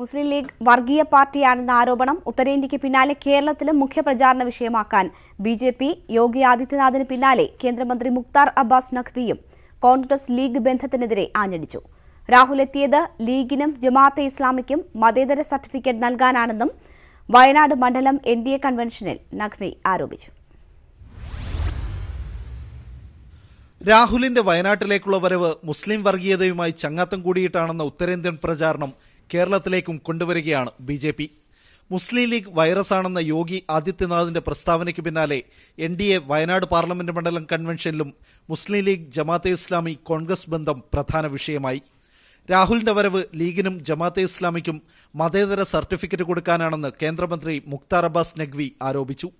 മുസ്ലിം league വർഗീയ പാർട്ടിയാണെന്ന ആരോപണം ഉത്തരേന്ത്യയ്ക്ക് പിന്നാലെ കേരളത്തിലും മുഖ്യപ്രചാരണ വിഷയമാക്കാൻ ബി ജെ പി യോഗി ആദിത്യനാഥിന് പിന്നാലെ കേന്ദ്രമന്ത്രി മുക്താർ അബ്ബാസ് നഖ്വിയും കോൺഗ്രസ് ലീഗ് ബന്ധത്തിനെതിരെ ആഞ്ഞടിച്ചു. രാഹുൽ എത്തിയത് ലീഗിനും ജമാഅത്തെ ഇസ്ലാമിക്കും മതേതര സർട്ടിഫിക്കറ്റ് നൽകാനാണെന്നും വയനാട് മണ്ഡലം എൻ ഡി എ കൺവെൻഷനിൽ നഖ്വി ആരോപിച്ചു. രാഹുലിന്റെ വയനാട്ടിലേക്കുള്ള വരവ് മുസ്ലിം വർഗീയതയുമായി ചങ്ങാത്തം കൂടിയിട്ടാണെന്ന ഉത്തരേന്ത്യൻ പ്രചാരണം കേരളത്തിലേക്കും കൊണ്ടുവരികയാണ് B J P. Muslim League വൈറസാണെന്ന Yogi ആദിത്യനാഥിന്റെ പ്രസ്താവനയ്ക്ക് പിന്നാലെ N D A Wayanad parliament മണ്ഡലം കൺവെൻഷനിലും മുസ്ലിം ലീഗ് ജമാഅത്തെ ഇസ്ലാമി കോൺഗ്രസ് ബന്ധം പ്രധാന വിഷയമായി. രാഹുലിന്റെ വരവ് ലീഗിനും ജമാഅത്തെ ഇസ്ലാമിക്കും മതേതര സർട്ടിഫിക്കറ്റ് കൊടുക്കാനാണെന്ന് കേന്ദ്രമന്ത്രി മുക്താർ അബ്ബാസ് നഖ്വി ആരോപിച്ചു.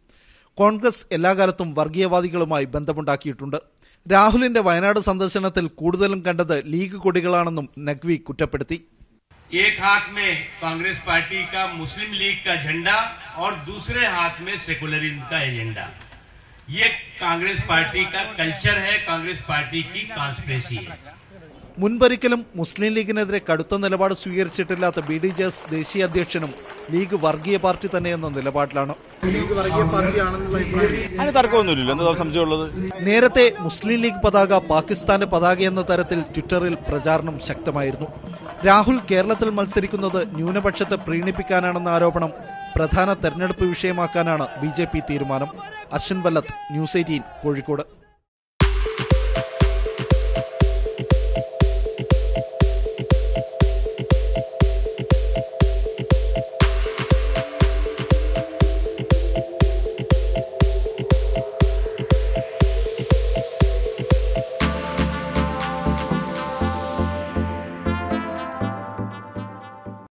കോൺഗ്രസ് എല്ലാ കാലത്തും വർഗീയവാദികളുമായി ബന്ധമുണ്ടാക്കിയിട്ടുണ്ട്. രാഹുലിന്റെ വയനാട് സന്ദർശനത്തിൽ കൂടുതലും കണ്ടത് ലീഗ് കൊടികളാണെന്നും നഖ്വി കുറ്റപ്പെടുത്തി. एक हाथ में कांग्रेस पार्टी का मुस्लिम लीग का झंडा और दूसरे हाथ में सेकुलरिज्म का एजेंडा ये कांग्रेस पार्टी का कल्चर है कांग्रेस पार्टी की कॉन्स्पिरेसी है മുൻപൊരിക്കലും മുസ്ലിം ലീഗിനെതിരെ കടുത്ത നിലപാട് സ്വീകരിച്ചിട്ടില്ലാത്ത ബി ഡി ജെ എസ് ദേശീയ അധ്യക്ഷനും ലീഗ് വർഗീയ പാർട്ടി തന്നെയെന്ന നിലപാടിലാണ് അതിന് തർക്കമൊന്നുമില്ലല്ലോ എന്താ സംശയമുള്ളത് നേരത്തെ മുസ്ലിം ലീഗ് പതാക പാകിസ്ഥാന്റെ പതാക എന്ന തരത്തിൽ ട്വിറ്ററിൽ പ്രചാരണം ശക്തമായിരുന്നു രാഹുൽ കേരളത്തിൽ മത്സരിക്കുന്നത് ന്യൂനപക്ഷത്തെ പ്രീണിപ്പിക്കാനാണെന്ന ആരോപണം പ്രധാന തെരഞ്ഞെടുപ്പ് വിഷയമാക്കാനാണ് ബി തീരുമാനം. Ashwin Vallath news eighteen Kozhikode.